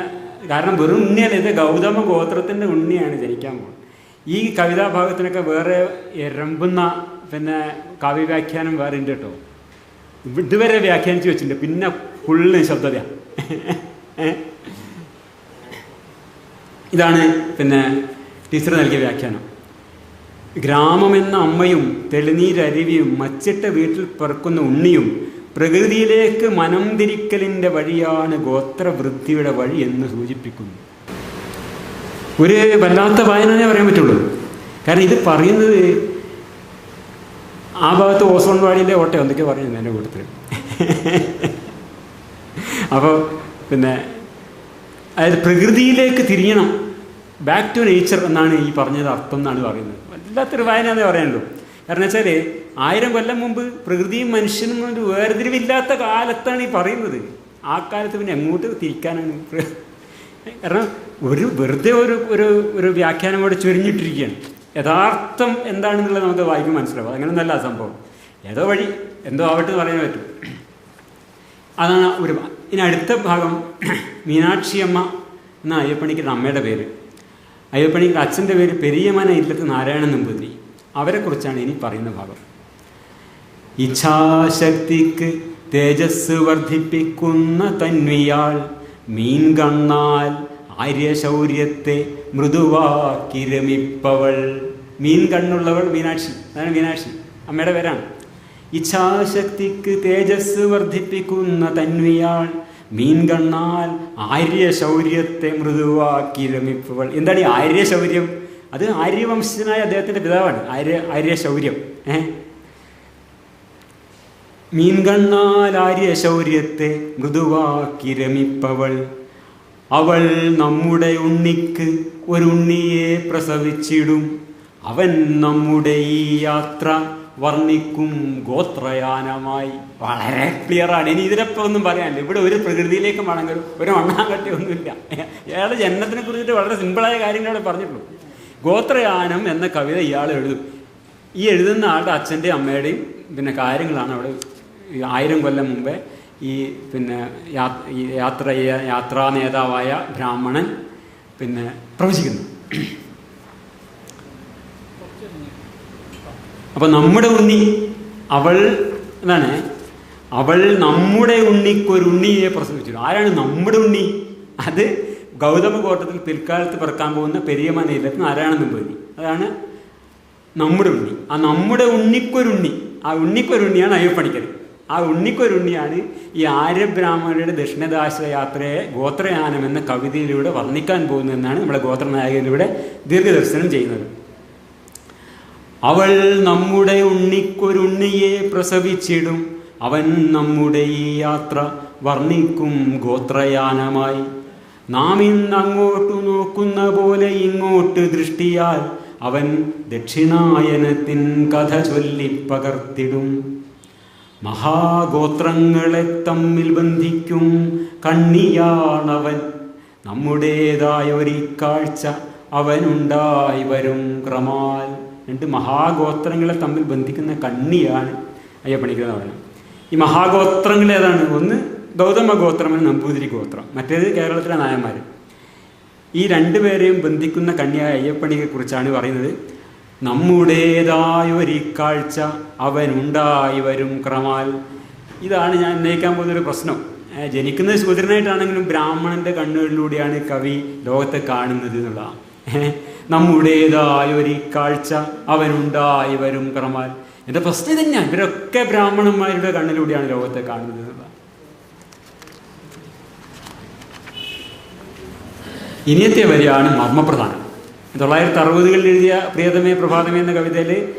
കാരണം വെറും ഉണ്ണിയല്ല ഇത് ഗൗതമ ഗോത്രത്തിന്റെ ഉണ്ണിയാണ് ജനിക്കാൻ പോകുന്നത്. ഈ കവിതാ ഭാഗത്തിനൊക്കെ വേറെ രമ്പുന്ന പിന്നെ കാവ്യവ്യാഖ്യാനം വേറെ ഉണ്ട് കേട്ടോ. ഇതുവരെ വ്യാഖ്യാനിച്ച് വെച്ചിട്ടുണ്ട്. പിന്നെ ഫുള്ള് ശബ്ദതയാണ് ഇതാണ് പിന്നെ ടീച്ചർ നൽകിയ വ്യാഖ്യാനം. ഗ്രാമമെന്ന അമ്മയും തെളിനീരരുവിയും മച്ചിട്ട വീട്ടിൽ പിറക്കുന്ന ഉണ്ണിയും പ്രകൃതിയിലേക്ക് മനം തിരിക്കലിന്റെ വഴിയാണ് ഗോത്രവൃത്തിയുടെ വഴി എന്ന് സൂചിപ്പിക്കുന്നു. ഒരു വല്ലാത്ത വായനയെ പറയാൻ പറ്റുള്ളൂ. കാരണം ഇത് പറയുന്നത് ആ ഭാഗത്ത് ഓസോൺ വാടിയിലെ ഓട്ടം എന്തൊക്കെയോ പറയുന്നത് എന്റെ കൂട്ടത്തിൽ. അപ്പോൾ പിന്നെ അതായത് പ്രകൃതിയിലേക്ക് തിരിയണം. ബാക്ക് ടു നേച്ചർ എന്നാണ് ഈ പറഞ്ഞത് അർത്ഥം എന്നാണ് പറയുന്നത്. വല്ലാത്തൊരു വായന എന്നേ പറയാനുള്ളൂ. കാരണം വെച്ചാൽ ആയിരം കൊല്ലം മുമ്പ് പ്രകൃതിയും മനുഷ്യനും ഒരു വേർതിരിവില്ലാത്ത കാലത്താണ് ഈ പറയുന്നത്. ആ കാലത്ത് പിന്നെ എങ്ങോട്ട് തിരിക്കാനാണ്? കാരണം ഒരു വെറുതെ ഒരു ഒരു ഒരു വ്യാഖ്യാനം കൂടെ ചുരുങ്ങിയിട്ടിരിക്കുകയാണ് യഥാർത്ഥം എന്താണെന്നുള്ളത് നമുക്ക് വായിക്കും മനസ്സിലാവും. അങ്ങനെയൊന്നല്ല സംഭവം. ഏതോ വഴി എന്തോ ആവട്ടെ എന്ന് പറയാൻ പറ്റും. അതാണ് ഒരു ഇനി അടുത്ത ഭാഗം മീനാക്ഷിയമ്മ എന്ന അയ്യപ്പണിക്കരുടെ അമ്മയുടെ പേര്. അയ്യപ്പണിക്കരുടെ അച്ഛന്റെ പേര് പെരിയമന ഇല്ലത്ത് നാരായണൻ നമ്പൂതിരി അവരെക്കുറിച്ചാണ് ഇനി പറയുന്ന ഭാഗം. ഇച്ഛാശക്തിക്ക് തേജസ് വർദ്ധിപ്പിക്കുന്ന തന്വിയാൾ മീൻ കണ്ണാൽ ആര്യശൗര്യത്തെ മൃദുവാക്കി രമിപ്പവൾ മീൻ കണ്ണുള്ളവൾ മീനാക്ഷി. അതാണ് മീനാക്ഷി. അമ്മയുടെ പേരാണ്. ഇച്ഛാശക്തിക്ക് തേജസ് വർദ്ധിപ്പിക്കുന്ന തന്വിയാൾ മീൻ കണ്ണാൽ ആര്യശൗര്യത്തെ മൃദുവാക്കി രമിപ്പവൾ എന്താണ് ഈ ആര്യശൗര്യം? അത് ആര്യവംശജനായ അദ്ദേഹത്തിന്റെ പിതാവാണ്. ആര്യ ആര്യ ആര്യശൗര്യം. ഏഹ് മീൻകണ്ണാലാര്യ ശൗര്യത്തെ മൃദുവാക്കി രമിപ്പവൾ. അവൾ നമ്മുടെ ഉണ്ണിക്ക് ഒരു ഉണ്ണിയെ പ്രസവിച്ചിടും. അവൻ നമ്മുടെ ഈ യാത്ര വർണിക്കും ഗോത്രയാനമായി. വളരെ ക്ലിയറാണ് ഇനി ഇതിനൊപ്പം ഒന്നും പറയാനില്ല. ഇവിടെ ഒരു പ്രകൃതിയിലേക്ക് മടങ്ങലും ഒരു മണ്ണാങ്കട്ടി ഒന്നുമില്ല. ഏതാ ജന്മത്തിനെ കുറിച്ചിട്ട് വളരെ സിമ്പിളായ കാര്യങ്ങളാണ് പറഞ്ഞിട്ടുള്ളൂ ഗോത്രയാനം എന്ന കവിത ഇയാൾ എഴുതും. ഈ എഴുതുന്ന ആളുടെ അച്ഛന്റെയും അമ്മയുടെയും പിന്നെ കാര്യങ്ങളാണ് അവിടെ ആയിരം കൊല്ലം മുമ്പേ ഈ പിന്നെ യാത്ര യാത്രാ നേതാവായ ബ്രാഹ്മണൻ പിന്നെ പ്രവചിക്കുന്നു. അപ്പൊ നമ്മുടെ ഉണ്ണി അവൾ എന്താണ്? അവൾ നമ്മുടെ ഉണ്ണിക്കൊരു ഉണ്ണിയെ പ്രസവിച്ചു ആരാണ് നമ്മുടെ ഉണ്ണി? അത് ഗൗതമ കോട്ടത്തിൽ പിൽക്കാലത്ത് പിറക്കാൻ പോകുന്ന പെരിയമനയിലെത്ത് നാരായണ നമ്പൂതിരി അതാണ് നമ്മുടെ ഉണ്ണി. ആ നമ്മുടെ ഉണ്ണിക്കൊരുണ്ണി. ആ ഉണ്ണിക്കൊരുണ്ണിയാണ് അയ്യപ്പണിക്കൽ ആ ഉണ്ണിക്കൊരുണ്ണിയാണ് ഈ ആര്യബ്രാഹ്മണരുടെ ദക്ഷിണദാശ യാത്രയെ ഗോത്രയാനം എന്ന കവിതയിലൂടെ വർണിക്കാൻ പോകുന്നതെന്നാണ് നമ്മുടെ ഗോത്രനായകനിലൂടെ ദീർഘദർശനം ചെയ്യുന്നത്. അവൾ നമ്മുടെ ഉണ്ണിക്കൊരുണ്ണിയെ പ്രസവിച്ചിടും. അവൻ നമ്മുടെ ഈ യാത്ര വർണിക്കും ഗോത്രയാനമായി. നാം ഇന്ന് അങ്ങോട്ടു നോക്കുന്ന പോലെ ഇങ്ങോട്ട് ദൃഷ്ടിയാൽ അവൻ ദക്ഷിണായനത്തിൻ കഥ ചൊല്ലി പകർത്തിടും. മഹാഗോത്രങ്ങളെ തമ്മിൽ ബന്ധിക്കും കണ്ണിയാണവൻ. നമ്മുടേതായ ഒരു കാഴ്ച അവനുണ്ടായി വരും ക്രമാൽ. രണ്ട് മഹാഗോത്രങ്ങളെ തമ്മിൽ ബന്ധിക്കുന്ന കണ്ണിയാണ് അയ്യപ്പണിക്കുന്ന പറയുന്നത്. ഈ മഹാഗോത്രങ്ങൾ ഏതാണ്? ഒന്ന് ഗൗതമ ഗോത്രമാണ് നമ്പൂതിരി ഗോത്രം. മറ്റേത് കേരളത്തിലെ നായന്മാർ ഈ രണ്ടുപേരെയും ബന്ധിക്കുന്ന കന്യായ അയ്യപ്പണിയെ കുറിച്ചാണ് പറയുന്നത്. നമ്മുടേതായ ഒരു കാഴ്ച അവനുണ്ടായി വരും ക്രമാൽ. ഇതാണ് ഞാൻ ഉന്നയിക്കാൻ പോകുന്നൊരു പ്രശ്നം. ജനിക്കുന്ന ജനിക്കുന്നത് ശൂദ്രനായിട്ടാണെങ്കിലും ബ്രാഹ്മണന്റെ കണ്ണുകളിലൂടെയാണ് കവി ലോകത്തെ കാണുന്നത് എന്നുള്ളതാണ് നമ്മുടേതായൊരു കാഴ്ച അവനുണ്ടായി വരും ക്രമാൽ. എന്റെ പ്രശ്നം തന്നെയാണ് ഇവരൊക്കെ ബ്രാഹ്മണന്മാരുടെ കണ്ണിലൂടെയാണ് ലോകത്തെ കാണുന്നത് എന്നുള്ളതാണ് ഇനിയത്തെ വരിയാണ് മർമ്മപ്രധാനം. തൊള്ളായിരത്തി അറുപതുകളിൽ എഴുതിയ പ്രിയതമേ പ്രഭാതമേ എന്ന കവിതയിൽ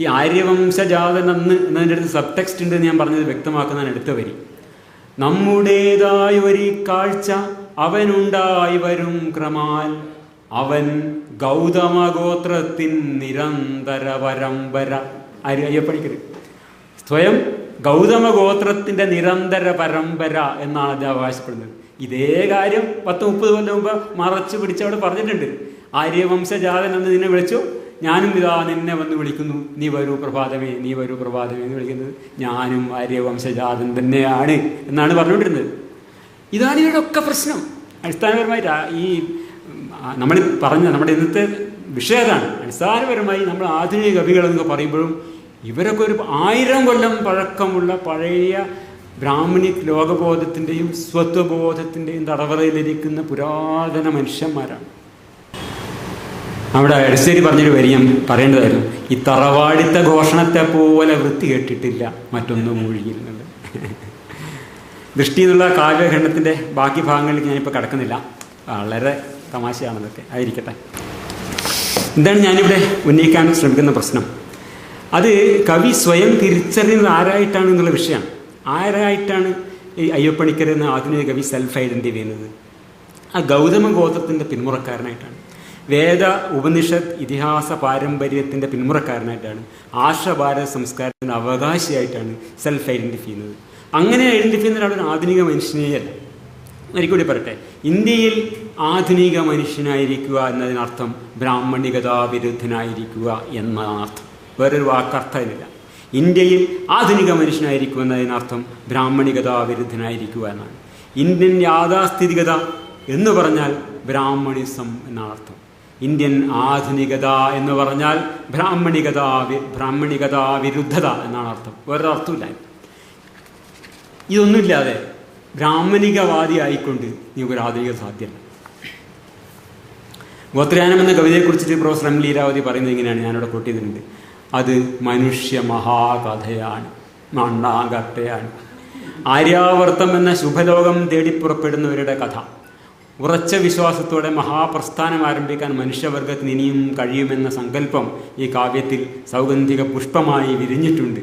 ഈ ആര്യവംശജാതൻ അന്ന് എന്നതിന്റെ അടുത്ത് സബ് ടെക്സ്റ്റ് ഉണ്ട് എന്ന് ഞാൻ പറഞ്ഞത് വ്യക്തമാക്കുന്നതിന് അടുത്ത വരി. നമ്മുടേതായ ഒരു കാഴ്ച അവനുണ്ടായി വരും ക്രമാൽ അവൻ ഗൗതമഗോത്രത്തിൻ നിരന്തര പരമ്പര. ആര് അയ്യപ്പണിക്കര്. സ്വയം ഗൗതമഗോത്രത്തിന്റെ നിരന്തര പരമ്പര എന്നാണ് അത് അവകാശപ്പെടുന്നത്. ഇതേ കാര്യം പത്ത് മുപ്പത് കൊല്ലം മുമ്പ് മറച്ചു പിടിച്ചവിടെ പറഞ്ഞിട്ടുണ്ട്. ആര്യവംശജാതൻ എന്ന് നിന്നെ വിളിച്ചു. ഞാനും ഇതാ നിന്നെ വന്ന് വിളിക്കുന്നു. നീ വരൂ പ്രഭാതമേ നീ വരൂ പ്രഭാതമേ എന്ന് വിളിക്കുന്നത് ഞാനും ആര്യവംശജാതൻ തന്നെയാണ് എന്നാണ് പറഞ്ഞുകൊണ്ടിരുന്നത്. ഇതാണ് ഇവരുടെ ഒക്കെ പ്രശ്നം അടിസ്ഥാനപരമായിട്ട് ഈ നമ്മൾ പറഞ്ഞ നമ്മുടെ ഇന്നത്തെ വിഷയം അതാണ്. അടിസ്ഥാനപരമായി നമ്മൾ ആധുനിക കവികളെന്നൊക്കെ പറയുമ്പോഴും ഇവരൊക്കെ ഒരു ആയിരം കൊല്ലം പഴക്കമുള്ള പഴയ ബ്രാഹ്മണിക് ലോകബോധത്തിന്റെയും സ്വത്വബോധത്തിന്റെയും തടവറയിലിരിക്കുന്ന പുരാതന മനുഷ്യന്മാരാണ്. അവിടെ എടശ്ശേരി പറഞ്ഞൊരു വരി ഞാൻ പറയേണ്ടതായിരുന്നു. ഈ തറവാടിത്ത ഘോഷണത്തെ പോലെ വൃത്തി കേട്ടിട്ടില്ല മറ്റൊന്നും ഒഴുകിയിരുന്നുണ്ട് ദൃഷ്ടി എന്നുള്ള കാവ്യഖണ്ഡത്തിന്റെ ബാക്കി ഭാഗങ്ങളിലേക്ക് ഞാനിപ്പോൾ കിടക്കുന്നില്ല. വളരെ തമാശയാണെന്നൊക്കെ ആയിരിക്കട്ടെ. എന്താണ് ഞാനിവിടെ ഉന്നയിക്കാൻ ശ്രമിക്കുന്ന പ്രശ്നം? അത് കവി സ്വയം തിരിച്ചറിയുന്നത് ആരായിട്ടാണ് എന്നുള്ള വിഷയമാണ്. ആരായിട്ടാണ് ഈ അയ്യപ്പണിക്കർ എന്ന ആധുനിക കവി സെൽഫ് ഐഡന്റി ചെയ്യുന്നത്? ആ ഗൗതമ ഗോത്രത്തിന്റെ പിന്മുറക്കാരനായിട്ടാണ്. വേദ ഉപനിഷത്ത് ഇതിഹാസ പാരമ്പര്യത്തിന്റെ പിന്മുറക്കാരനായിട്ടാണ്. ആർഷഭാരത സംസ്കാരത്തിന്റെ അവകാശിയായിട്ടാണ് സെൽഫ് ഐഡന്റിഫൈ ചെയ്യുന്നത്. അങ്ങനെ ഐഡന്റിഫൈ ചെയ്യുന്ന ഒരാളൊരു ആധുനിക മനുഷ്യനെയല്ല ഒരിക്കൂടി പറയട്ടെ ഇന്ത്യയിൽ ആധുനിക മനുഷ്യനായിരിക്കുക എന്നതിനർത്ഥം ബ്രാഹ്മണികതാ വിരുദ്ധനായിരിക്കുക എന്നതാണ് അർത്ഥം. വേറൊരു വാക്കർത്ഥമില്ല. ഇന്ത്യയിൽ ആധുനിക മനുഷ്യനായിരിക്കും എന്നതിനർത്ഥം ബ്രാഹ്മണികതാ വിരുദ്ധനായിരിക്കുക എന്നാണ്. ഇന്ത്യൻ യാഥാസ്ഥിതികത എന്ന് പറഞ്ഞാൽ ബ്രാഹ്മണിസം എന്നാണ് അർത്ഥം ഇന്ത്യൻ ആധുനികത എന്ന് പറഞ്ഞാൽ ബ്രാഹ്മണികത ബ്രാഹ്മണികത വിരുദ്ധത എന്നാണ് അർത്ഥം വേറൊരു അർത്ഥമില്ല ഇതൊന്നുമില്ലാതെ ബ്രാഹ്മണികവാദി ആയിക്കൊണ്ട് നിങ്ങൾക്കൊരു ആധുനിക സാധ്യമല്ല ഗോത്രയാനം എന്ന കവിതയെക്കുറിച്ചിട്ട് പ്രൊഫസർ എം ലീലാവതി പറയുന്നത് ഇങ്ങനെയാണ്. ഞാനിവിടെ കൊട്ടിയതുണ്ട് അത് മനുഷ്യ മഹാകഥയാണ് മണ്ണാകട്ടയാണ്. ആര്യാവർത്തം എന്ന ശുഭലോകം തേടിപ്പുറപ്പെടുന്നവരുടെ കഥ. ഉറച്ച വിശ്വാസത്തോടെ മഹാപ്രസ്ഥാനം ആരംഭിക്കാൻ മനുഷ്യവർഗത്തിന് ഇനിയും കഴിയുമെന്ന സങ്കല്പം ഈ കാവ്യത്തിൽ സൗഗന്ധിക പുഷ്പമായി വിരിഞ്ഞിട്ടുണ്ട്.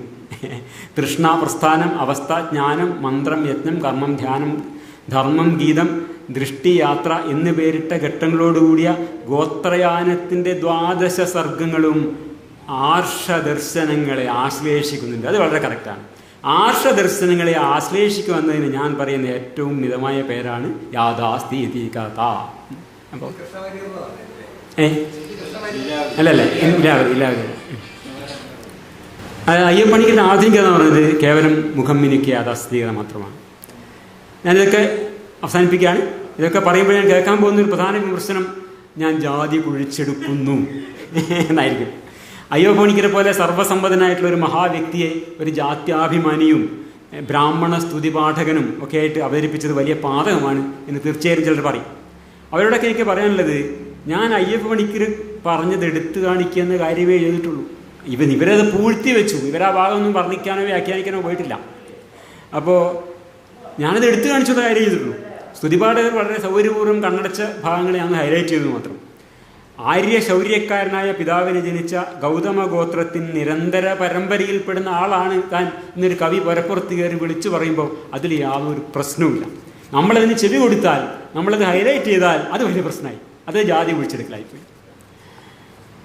തൃഷ്ണ പ്രസ്ഥാനം അവസ്ഥ ജ്ഞാനം മന്ത്രം യജ്ഞം കർമ്മം ധ്യാനം ധർമ്മം ഗീതം ദൃഷ്ടി യാത്ര എന്നു പേരിട്ട ഘട്ടങ്ങളോടുകൂടിയ ഗോത്രയാനത്തിന്റെ ദ്വാദശ സർഗങ്ങളും ആർഷദർശനങ്ങളെ ആശ്ലേഷിക്കുന്നുണ്ട്. അത് വളരെ കറക്റ്റാണ്. ആർഷദർശനങ്ങളെ ആശ്ലേഷിക്കുക എന്നതിന് ഞാൻ പറയുന്ന ഏറ്റവും മിതമായ പേരാണ് യാഥാസ്തി കഥ. അപ്പോൾ ഏ? അല്ലല്ല ഇല്ലാതെ അത് അയ്യപ്പണിക്കിന്റെ ആധുനികത എന്ന് പറയുന്നത് കേവലം മുഖം മിനുക്കിയ യാഥാസ്ഥിതികത മാത്രമാണ്. ഞാനിതൊക്കെ അവസാനിപ്പിക്കുകയാണ്. ഇതൊക്കെ പറയുമ്പോൾ ഞാൻ കേൾക്കാൻ പോകുന്ന ഒരു പ്രധാന വിമർശനം ഞാൻ ജാതി കുഴിച്ചെടുക്കുന്നു. എന്നായിരിക്കും. അയ്യോപണിക്കരെ പോലെ സർവസമ്പന്നനായിട്ടുള്ള ഒരു മഹാവ്യക്തിയെ ഒരു ജാത്യാഭിമാനിയും ബ്രാഹ്മണ സ്തുതിപാഠകനും ഒക്കെ ആയിട്ട് അവതരിപ്പിച്ചത് വലിയ പാതകമാണ് എന്ന് തീർച്ചയായും ചിലർ പറയും. അവരോടൊക്കെ എനിക്ക് പറയാനുള്ളത് ഞാൻ അയ്യപ്പ പണിക്കർ പറഞ്ഞത് എടുത്തു കാണിക്കുക എന്ന കാര്യമേ ചെയ്തിട്ടുള്ളൂ ഇവൻ ഇവരത് പൂഴ്ത്തി വെച്ചു. ഇവരാ ഭാഗമൊന്നും വർണിക്കാനോ വ്യാഖ്യാനിക്കാനോ പോയിട്ടില്ല. അപ്പോൾ ഞാനത് എടുത്തു കാണിച്ചത് കാര്യം ചെയ്തിട്ടുള്ളൂ സ്തുതിപാഠകർ വളരെ സൗകര്യപൂർവം കണ്ണടച്ച ഭാഗങ്ങളെ ഞാൻ ഹൈലൈറ്റ് ചെയ്തു മാത്രം. ആര്യ ശൗര്യക്കാരനായ പിതാവിനെ ജനിച്ച ഗൗതമ ഗോത്രത്തിൻ നിരന്തര പരമ്പരയിൽപ്പെടുന്ന ആളാണ് താൻ എന്നൊരു കവി പരപ്പുറത്ത് കയറി വിളിച്ചു പറയുമ്പോൾ അതിൽ യാതൊരു പ്രശ്നവുമില്ല. നമ്മളതിന് ചെവി കൊടുത്താൽ നമ്മളത് ഹൈലൈറ്റ് ചെയ്താൽ അത് വലിയ പ്രശ്നമായി. അത് ജാതി വിളിച്ചെടുക്കലായിപ്പോയി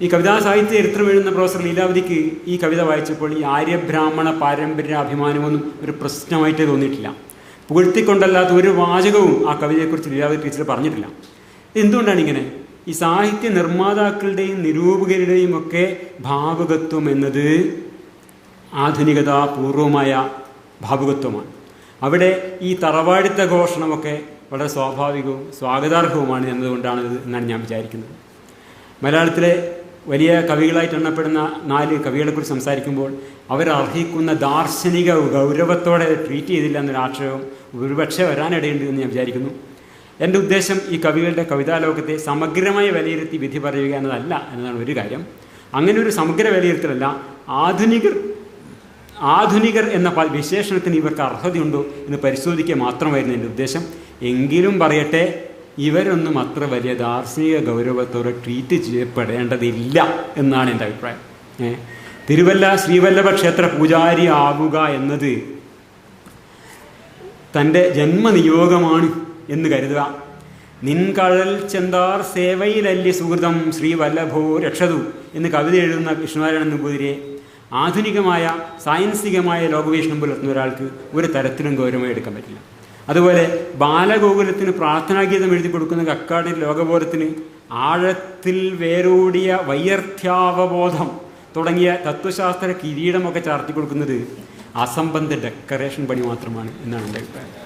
ഈ കവിതാ സാഹിത്യ ചരിത്രം എഴുതുന്ന പ്രൊഫസർ ലീലാവതിക്ക് ഈ കവിത വായിച്ചപ്പോൾ ഈ ആര്യബ്രാഹ്മണ പാരമ്പര്യ അഭിമാനമൊന്നും ഒരു പ്രശ്നമായിട്ട് തോന്നിയിട്ടില്ല. പുകഴ്ത്തിക്കൊണ്ടല്ലാത്ത ഒരു വാചകവും ആ കവിതയെക്കുറിച്ച് ലീലാവതി ടീച്ചർ പറഞ്ഞിട്ടില്ല. എന്തുകൊണ്ടാണ് ഇങ്ങനെ? ഈ സാഹിത്യ നിർമ്മാതാക്കളുടെയും നിരൂപകരുടെയും ഒക്കെ ഭാവുകത്വം എന്നത് ആധുനികതാപൂർവമായ ഭാവുകത്വമാണ്. അവിടെ ഈ തറവാടിത്ത ഘോഷണമൊക്കെ വളരെ സ്വാഭാവികവും സ്വാഗതാർഹവുമാണ് എന്നതുകൊണ്ടാണ് എന്നാണ് ഞാൻ വിചാരിക്കുന്നത്. മലയാളത്തിലെ വലിയ കവികളായിട്ട് എണ്ണപ്പെടുന്ന നാല് കവികളെക്കുറിച്ച് സംസാരിക്കുമ്പോൾ അവരർഹിക്കുന്ന ദാർശനിക ഗൗരവത്തോടെ ട്രീറ്റ് ചെയ്തില്ല എന്നൊരു ആക്ഷേപം ഒരുപക്ഷെ വരാനിടയുണ്ട് എന്ന് ഞാൻ വിചാരിക്കുന്നു. എന്റെ ഉദ്ദേശം ഈ കവികളുടെ കവിതാലോകത്തെ സമഗ്രമായി വിലയിരുത്തി വിധി പറയുക എന്നതല്ല എന്നതാണ് ഒരു കാര്യം. അങ്ങനെ ഒരു സമഗ്ര വിലയിരുത്തലല്ല ആധുനികർ ആധുനികർ എന്ന വിശേഷണത്തിന് ഇവർക്ക് അർഹതയുണ്ടോ എന്ന് പരിശോധിക്കുക മാത്രമായിരുന്നു എന്റെ ഉദ്ദേശം. എങ്കിലും പറയട്ടെ ഇവരൊന്നും അത്ര വലിയ ദാർശനിക ഗൗരവത്തോടെ ട്രീറ്റ് ചെയ്യപ്പെടേണ്ടതില്ല എന്നാണ് എന്റെ അഭിപ്രായം. തിരുവല്ല ശ്രീവല്ലഭ ക്ഷേത്ര പൂജാരി ആവുക എന്നത് തന്റെ ജന്മനിയോഗമാണ് എന്ന് കരുതുക. നിൻകഴൽ ചെന്താർ സേവയിലല്യ സുഹൃതം ശ്രീ വല്ലഭോ രക്ഷതു എന്ന് കവിത എഴുതുന്ന വിഷ്ണുനാരായണൻ നമ്പൂതിരിയെ ആധുനികമായ സായൻസികമായ ലോകവീക്ഷണം പുലർത്തുന്ന ഒരാൾക്ക് ഒരു തരത്തിലും ഗൗരവമായി എടുക്കാൻ പറ്റില്ല. അതുപോലെ ബാലഗോകുലത്തിന് പ്രാർത്ഥനാഗീതം എഴുതി കൊടുക്കുന്ന കക്കാടി ലോകബോധത്തിന് ആഴത്തിൽ വേരൂടിയ വൈയർത്ഥ്യാവബോധം തുടങ്ങിയ തത്വശാസ്ത്ര കിരീടമൊക്കെ ചാർത്തി കൊടുക്കുന്നത് അസംബന്ധ ഡെക്കറേഷൻ പണി മാത്രമാണ് എന്നാണ് എന്റെ അഭിപ്രായം.